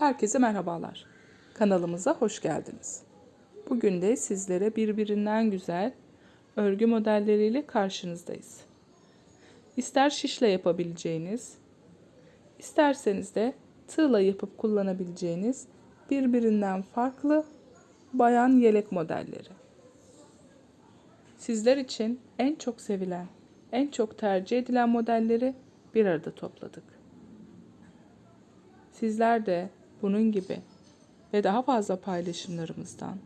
Herkese merhabalar. Kanalımıza hoş geldiniz. Bugün de sizlere birbirinden güzel örgü modelleriyle karşınızdayız. İster şişle yapabileceğiniz, isterseniz de tığla yapıp kullanabileceğiniz birbirinden farklı bayan yelek modelleri. Sizler için en çok sevilen, en çok tercih edilen modelleri bir arada topladık. Sizler de bunun gibi ve daha fazla paylaşımlarımızdan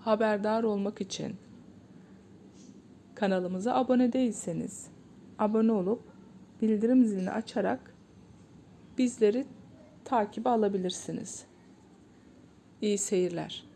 haberdar olmak için kanalımıza abone değilseniz abone olup bildirim zilini açarak bizleri takibe alabilirsiniz. İyi seyirler.